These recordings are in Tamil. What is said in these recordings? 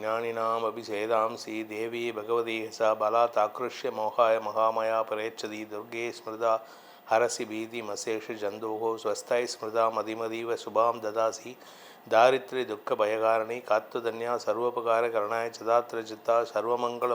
ஞானினாம் அபிஷேதாம்சி தேவி பகவதி ச பலா தாக்ருஷ்ய மோகாய மகாமயா பரேச்சதி துர்கே ஸ்மிருதா ஹரசி பீதி மசேஷு ஜந்தோகோ ஸ்வஸ்தாய் ஸ்மிருதா மதிமதீவ சுபாம் ததாசி தாரித்ரி துக்க பயகாரணி காத்துதன்யா சர்வோபகார கரணாய சதாத்திர சித்தா சர்வமங்கள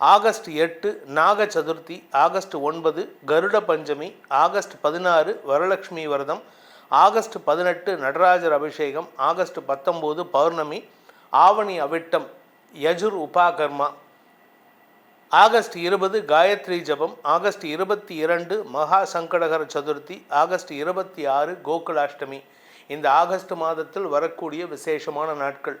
ஆகஸ்ட் எட்டு நாக சதுர்த்தி ஆகஸ்ட் ஒன்பது கருட பஞ்சமி ஆகஸ்ட் பதினாறு வரலட்சுமி விரதம் ஆகஸ்ட் பதினெட்டு நடராஜர் அபிஷேகம் ஆகஸ்ட் பத்தொம்போது பௌர்ணமி ஆவணி அவிட்டம் யஜுர் உபாகர்மா. ஆகஸ்ட் இருபது காயத்ரி ஜபம் ஆகஸ்ட் இருபத்தி இரண்டு மகா சங்கடகர சதுர்த்தி ஆகஸ்ட் இருபத்தி ஆறு கோகுலாஷ்டமி. இந்த ஆகஸ்ட் மாதத்தில் வரக்கூடிய விசேஷமான நாட்கள்.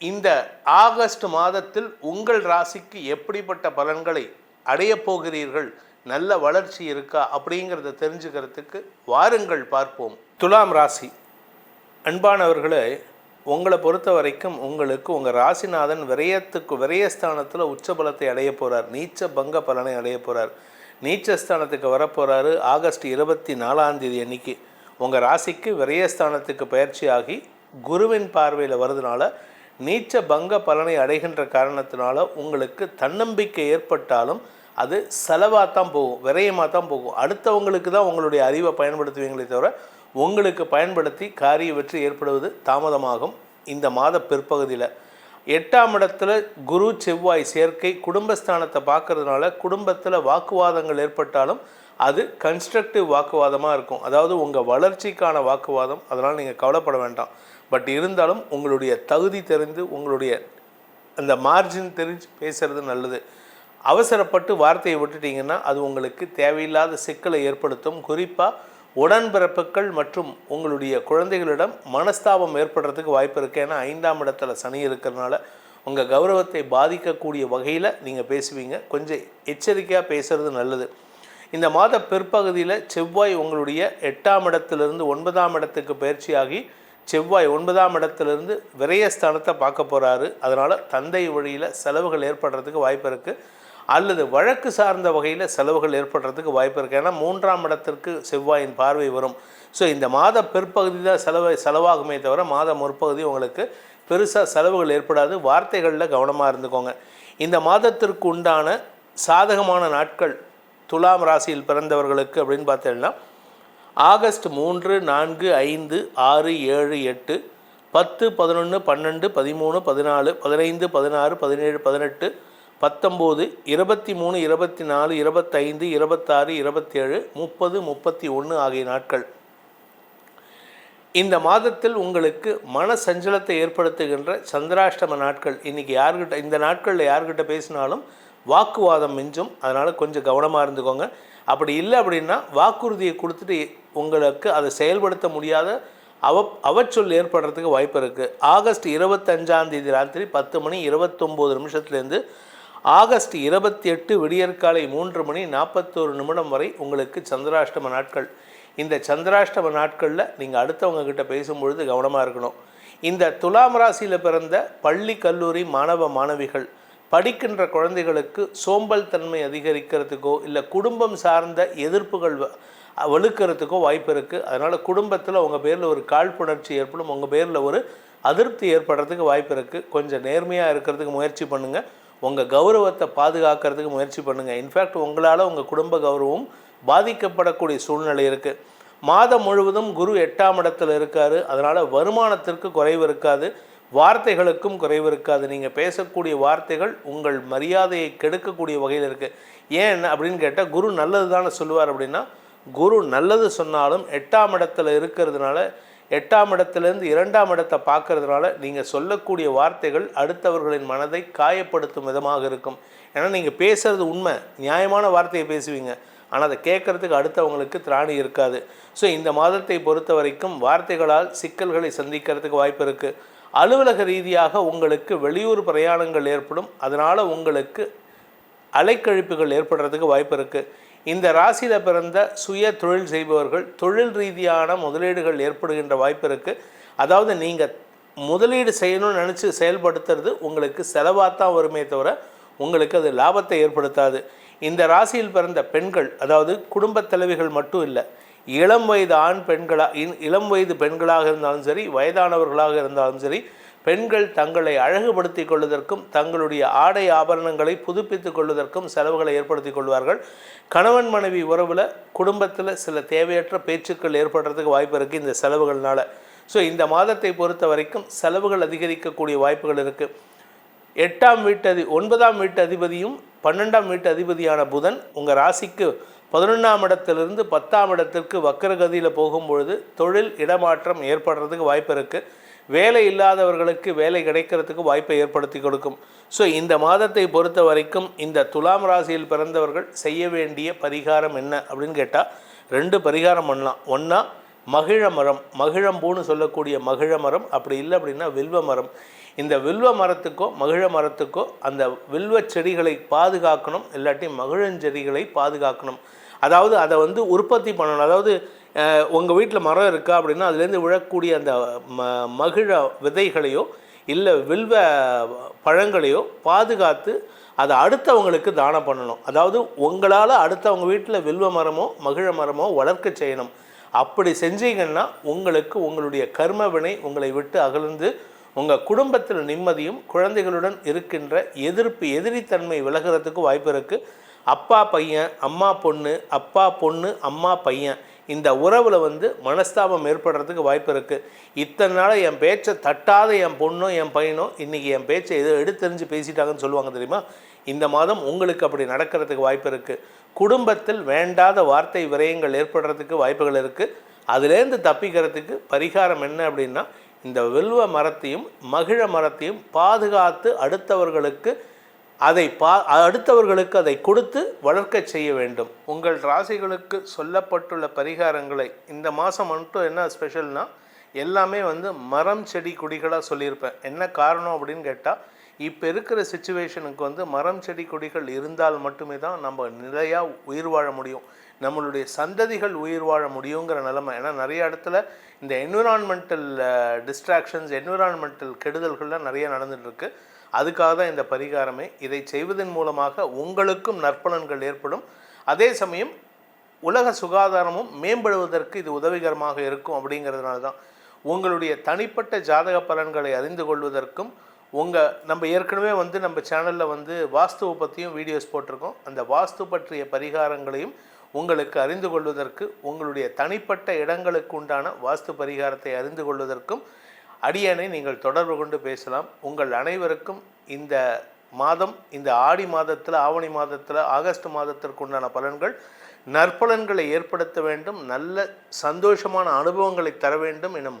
இந்த ஆகஸ்ட் மாதத்தில் உங்கள் ராசிக்கு எப்படிப்பட்ட பலன்களை அடைய போகிறீர்கள்? நல்ல வளர்ச்சி இருக்கா? அப்படிங்கிறத தெரிஞ்சுக்கிறதுக்கு வாருங்கள் பார்ப்போம். துலாம் ராசி. அன்பானவர்களே உங்களை பொறுத்த வரைக்கும் உங்களுக்கு உங்கள் ராசிநாதன் விரயத்துக்கு விரயஸ்தானத்தில் உச்சபலத்தை அடைய போகிறார் நீச்ச பங்க பலனை அடைய போகிறார் நீச்சஸ்தானத்துக்கு வரப்போகிறாரு ஆகஸ்ட் இருபத்தி நாலாம் தேதி அன்னைக்கு. உங்கள் ராசிக்கு விரயஸ்தானத்துக்கு பயிற்சி ஆகி குருவின் பார்வையில் வரதுனால நீச்ச பங்க பலனை அடைகின்ற காரணத்தினால உங்களுக்கு தன்னம்பிக்கை ஏற்பட்டாலும் அது செலவாக தான் போகும் விரயமாக தான் போகும். அடுத்தவங்களுக்கு தான் உங்களுடைய அறிவை பயன்படுத்துவீங்களே தவிர உங்களுக்கு பயன்படுத்தி காரிய வெற்றி ஏற்படுவது தாமதமாகும் இந்த மாத பிற்பகுதியில். எட்டாம் இடத்துல குரு செவ்வாய் சேர்க்கை குடும்பஸ்தானத்தை பார்க்கறதுனால குடும்பத்தில் வாக்குவாதங்கள் ஏற்பட்டாலும் அது கன்ஸ்ட்ரக்டிவ் வாக்குவாதமாக இருக்கும். அதாவது உங்கள் வளர்ச்சிக்கான வாக்குவாதம். அதனால் நீங்கள் கவலைப்பட வேண்டாம். பட் இருந்தாலும் உங்களுடைய தகுதி தெரிந்து உங்களுடைய அந்த மார்ஜின் தெரிஞ்சு பேசுகிறது நல்லது. அவசரப்பட்டு வார்த்தையை விட்டுட்டீங்கன்னா அது உங்களுக்கு தேவையில்லாத சிக்கலை ஏற்படுத்தும். குறிப்பாக உடன்பிறப்புகள் மற்றும் உங்களுடைய குழந்தைகளிடம் மனஸ்தாபம் ஏற்படுறதுக்கு வாய்ப்பு இருக்குது ஏன்னா ஐந்தாம் இடத்துல சனி இருக்கிறதுனால உங்கள் கௌரவத்தை பாதிக்கக்கூடிய வகையில் நீங்கள் பேசுவீங்க. கொஞ்சம் எச்சரிக்கையாக பேசுகிறது நல்லது. இந்த மாத பிற்பகுதியில் செவ்வாய் உங்களுடைய எட்டாம் இடத்திலிருந்து ஒன்பதாம் இடத்துக்கு பயிற்சியாகி செவ்வாய் ஒன்பதாம் இடத்திலிருந்து விரயஸ்தானத்தை பார்க்க போகிறாரு அதனால் தந்தை வழியில் செலவுகள் ஏற்படுறதுக்கு வாய்ப்பு இருக்குது அல்லது வழக்கு சார்ந்த வகையில் செலவுகள் ஏற்படுறதுக்கு வாய்ப்பு இருக்குது ஏன்னா மூன்றாம் இடத்திற்கு செவ்வாயின் பார்வை வரும். ஸோ இந்த மாத பிற்பகுதி தான் செலவு செலவாகுமே தவிர மாத முற்பகுதி உங்களுக்கு பெருசாக செலவுகள் ஏற்படாது. வார்த்தைகளில் கவனமாக இருந்துக்கோங்க. இந்த மாதத்திற்கு உண்டான சாதகமான நாட்கள் துலாம் ராசியில் பிறந்தவர்களுக்கு அப்படின்னு பார்த்தீங்கன்னா ஆகஸ்ட் மூன்று நான்கு ஐந்து ஆறு ஏழு எட்டு பத்து பதினொன்று பன்னெண்டு பதிமூணு பதினாலு பதினைந்து பதினாறு பதினேழு பதினெட்டு பத்தொம்போது இருபத்தி மூணு இருபத்தி நாலு இருபத்தைந்து இருபத்தாறு இருபத்தேழு முப்பது முப்பத்தி ஒன்று ஆகிய நாட்கள். இந்த மாதத்தில் உங்களுக்கு மன சஞ்சலத்தை ஏற்படுத்துகின்ற சந்திராஷ்டம நாட்கள். இன்னைக்கு யார்கிட்ட இந்த நாட்களில் யார்கிட்ட பேசினாலும் வாக்குவாதம் மிஞ்சும். அதனால் கொஞ்சம் கவனமாக இருந்துக்கோங்க. அப்படி இல்லை அப்படின்னா வாக்குறுதியை கொடுத்துட்டு உங்களுக்கு அதை செயல்படுத்த முடியாத அவ அவச்சொல் ஏற்படுறதுக்கு வாய்ப்பு இருக்குது ஆகஸ்ட் இருபத்தஞ்சாந்தேதி ராத்திரி பத்து மணி இருபத்தொம்போது நிமிஷத்துலேருந்து ஆகஸ்ட் இருபத்தி எட்டு விடியற்காலை மூன்று மணி நாற்பத்தோரு நிமிடம் வரை உங்களுக்கு சந்திராஷ்டம நாட்கள். இந்த சந்திராஷ்டம நாட்களில் நீங்கள் அடுத்தவங்க கிட்ட பேசும்பொழுது கவனமாக இருக்கணும். இந்த துலாம் ராசியில் பிறந்த பள்ளி கல்லூரி மாணவ மாணவிகள் படிக்கின்ற குழந்தைகளுக்கு சோம்பல் தன்மை அதிகரிக்கிறதுக்கோ இல்லை குடும்பம் சார்ந்த எதிர்ப்புகள் வலுக்கிறதுக்கோ வாய்ப்பு இருக்குது அதனால் குடும்பத்தில் உங்கள் பேரில் ஒரு காழ்ப்புணர்ச்சி ஏற்படும். உங்கள் பேரில் ஒரு அதிருப்தி ஏற்படுறதுக்கு வாய்ப்பு இருக்குது கொஞ்சம் நேர்மையாக இருக்கிறதுக்கு முயற்சி பண்ணுங்கள் உங்கள் கௌரவத்தை பாதுகாக்கிறதுக்கு முயற்சி பண்ணுங்கள் இன்ஃபேக்ட் உங்களால் உங்கள் குடும்ப கௌரவம் பாதிக்கப்படக்கூடிய சூழ்நிலை இருக்குது மாதம் முழுவதும் குரு எட்டாம் இடத்தில் இருக்கார். அதனால் வருமானத்திற்கு குறைவு இருக்காது. வார்த்தைகளுக்கும் குறைவு இருக்காது நீங்கள் பேசக்கூடிய வார்த்தைகள் உங்கள் மரியாதையை கெடுக்கக்கூடிய வகையில் இருக்குது ஏன் அப்படின்னு கேட்டால் குரு நல்லது தானே சொல்லுவார் அப்படின்னா குரு நல்லது சொன்னாலும் எட்டாம் இடத்துல இருக்கிறதுனால எட்டாம் இடத்துலேருந்து இரண்டாம் இடத்தை பார்க்கறதுனால நீங்கள் சொல்லக்கூடிய வார்த்தைகள் அடுத்தவர்களின் மனதை காயப்படுத்தும் விதமாக இருக்கும். ஏன்னா நீங்கள் பேசுறது உண்மை. நியாயமான வார்த்தையை பேசுவீங்க. ஆனால் அதை கேட்கறதுக்கு அடுத்தவங்களுக்கு திராணி இருக்காது. ஸோ இந்த மாதத்தை பொறுத்த வரைக்கும் வார்த்தைகளால் சிக்கல்களை சந்திக்கிறதுக்கு வாய்ப்பு இருக்குது அலுவலக ரீதியாக உங்களுக்கு வெளியூர் பிரயாணங்கள் ஏற்படும். அதனால் உங்களுக்கு அலைக்கழிப்புகள் ஏற்படுறதுக்கு வாய்ப்பு இருக்குது இந்த ராசியில் பிறந்த சுய தொழில் செய்பவர்கள் தொழில் ரீதியான முதலீடுகள் ஏற்படுகின்ற வாய்ப்பு இருக்குது அதாவது நீங்கள் முதலீடு செய்யணும்னு நினச்சி செயல்படுத்துறது உங்களுக்கு செலவாக தான் வருமே தவிர உங்களுக்கு அது லாபத்தை ஏற்படுத்தாது. இந்த ராசியில் பிறந்த பெண்கள் அதாவது குடும்பத் தலைவிகள் மட்டும் இல்லை இளம் வயது ஆண் பெண்களாக இளம் வயது பெண்களாக இருந்தாலும் சரி வயதானவர்களாக இருந்தாலும் சரி பெண்கள் தங்களை அழகுபடுத்திக் கொள்வதற்கும் தங்களுடைய ஆடை ஆபரணங்களை புதுப்பித்துக் கொள்வதற்கும் செலவுகளை ஏற்படுத்திக் கொள்வார்கள். கணவன் மனைவி உறவில் குடும்பத்தில் சில தேவையற்ற பேச்சுக்கள் ஏற்படுறதுக்கு வாய்ப்பு இருக்குது இந்த செலவுகள்னால். ஸோ இந்த மாதத்தை பொறுத்த வரைக்கும் செலவுகள் அதிகரிக்கக்கூடிய வாய்ப்புகள் இருக்குது எட்டாம் வீட்டு அதி ஒன்பதாம் வீட்டு அதிபதியும் பன்னெண்டாம் வீட்டு அதிபதியான புதன் உங்கள் ராசிக்கு பதினொன்றாம் இடத்திலிருந்து பத்தாம் இடத்திற்கு வக்கரகதியில் போகும்பொழுது தொழில் இடமாற்றம் ஏற்படுறதுக்கு வாய்ப்பு இருக்குது வேலை இல்லாதவர்களுக்கு வேலை கிடைக்கிறதுக்கு வாய்ப்பை ஏற்படுத்தி கொடுக்கும். ஸோ இந்த மாதத்தை பொறுத்த வரைக்கும் இந்த துலாம் ராசியில் பிறந்தவர்கள் செய்ய வேண்டிய பரிகாரம் என்ன அப்படின்னு கேட்டால் ரெண்டு பரிகாரம் பண்ணலாம். ஒன்றா மகிழ மரம் மகிழம்பூன்னு சொல்லக்கூடிய மகிழ மரம் அப்படி இல்லை அப்படின்னா வில்வ மரம். இந்த வில்வ மரத்துக்கோ மகிழ மரத்துக்கோ அந்த வில்வ செடிகளை பாதுகாக்கணும் இல்லாட்டி மகிழஞ்செடிகளை பாதுகாக்கணும். அதாவது அதை வந்து உற்பத்தி பண்ணணும். அதாவது உங்கள் வீட்டில் மரம் இருக்கா அப்படின்னா அதுலேருந்து விழக்கூடிய அந்த ம மகிழ விதைகளையோ இல்லை வில்வ பழங்களையோ பாதுகாத்து அதை அடுத்தவங்களுக்கு தானம் பண்ணணும். அதாவது உங்களால் அடுத்தவங்க வீட்டில் வில்வ மரமோ மகிழ மரமோ வளர்க்க செய்யணும். அப்படி செஞ்சீங்கன்னா உங்களுக்கு உங்களுடைய கர்ம வினை உங்களை விட்டு அகழ்ந்து உங்கள் குடும்பத்தில் நிம்மதியும் குழந்தைகளுடன் இருக்கின்ற எதிர்ப்பு எதிரித்தன்மை விலகிறதுக்கு வாய்ப்பு இருக்குது அப்பா பையன் அம்மா பொண்ணு அப்பா பொண்ணு அம்மா பையன் இந்த உறவில் வந்து மனஸ்தாபம் ஏற்படுறதுக்கு வாய்ப்பு இருக்குது இத்தனை நாள் என் பேச்சை தட்டாத என் பொண்ணோ என் பையனோ இன்றைக்கி என் பேச்சை எதோ எடுத்தெறிஞ்சு பேசிட்டாங்கன்னு சொல்லுவாங்க தெரியுமா? இந்த மாதம் உங்களுக்கு அப்படி நடக்கிறதுக்கு வாய்ப்பு இருக்குது குடும்பத்தில் வேண்டாத வார்த்தை விரயங்கள் ஏற்படுறதுக்கு வாய்ப்புகள் இருக்குது அதுலேருந்து தப்பிக்கிறதுக்கு பரிகாரம் என்ன அப்படின்னா இந்த வில்வ மரத்தையும் மகிழ மரத்தையும் பாதுகாத்து அடுத்தவர்களுக்கு அதை பா அடுத்தவர்களுக்கு அதை கொடுத்து வளர்க்கச் செய்ய வேண்டும். உங்கள் ராசிகளுக்கு சொல்லப்பட்டுள்ள பரிகாரங்களை இந்த மாதம் மட்டும் என்ன ஸ்பெஷல்னால் எல்லாமே வந்து மரம் செடி கொடிகளாக சொல்லியிருப்பேன். என்ன காரணம் அப்படின்னு கேட்டால் இப்போ இருக்கிற சுச்சுவேஷனுக்கு வந்து மரம் செடி கொடிகள் இருந்தால் மட்டுமே தான் நம்ம நிலையாக உயிர் வாழ முடியும். நம்மளுடைய சந்ததிகள் உயிர் வாழ முடியுங்கிற நிலமை. ஏன்னா நிறைய இடத்துல இந்த என்விரான்மெண்டல் டிஸ்ட்ராக்ஷன்ஸ் என்விரான்மெண்டல் கெடுதல்கள்லாம் நிறைய நடந்துகிட்ருக்கு அதுக்காக தான் இந்த பரிகாரமே. இதை செய்வதன் மூலமாக உங்களுக்கும் நற்பலன்கள் ஏற்படும். அதே சமயம் உலக சுகாதாரமும் மேம்படுவதற்கு இது உதவிகரமாக இருக்கும் அப்படிங்கிறதுனால தான் உங்களுடைய தனிப்பட்ட ஜாதக பலன்களை அறிந்து கொள்வதற்கும் உங்கள் நம்ம ஏற்கனவே வந்து நம்ம சேனலில் வந்து வாஸ்துவை பற்றியும் வீடியோஸ் போட்டிருக்கோம். அந்த வாஸ்து பற்றிய பரிகாரங்களையும் உங்களுக்கு அறிந்து கொள்வதற்கு உங்களுடைய தனிப்பட்ட இடங்களுக்கு உண்டான வாஸ்து பரிகாரத்தை அறிந்து கொள்வதற்கும் அடியனை நீங்கள் தொடர்பு கொண்டு பேசலாம். உங்கள் அனைவருக்கும் இந்த மாதம் இந்த ஆடி மாதத்தில் ஆவணி மாதத்தில் ஆகஸ்ட் மாதத்திற்கு உண்டான பலன்கள் நற்பலன்களை ஏற்படுத்த வேண்டும் நல்ல சந்தோஷமான அனுபவங்களை தர வேண்டும் எனும்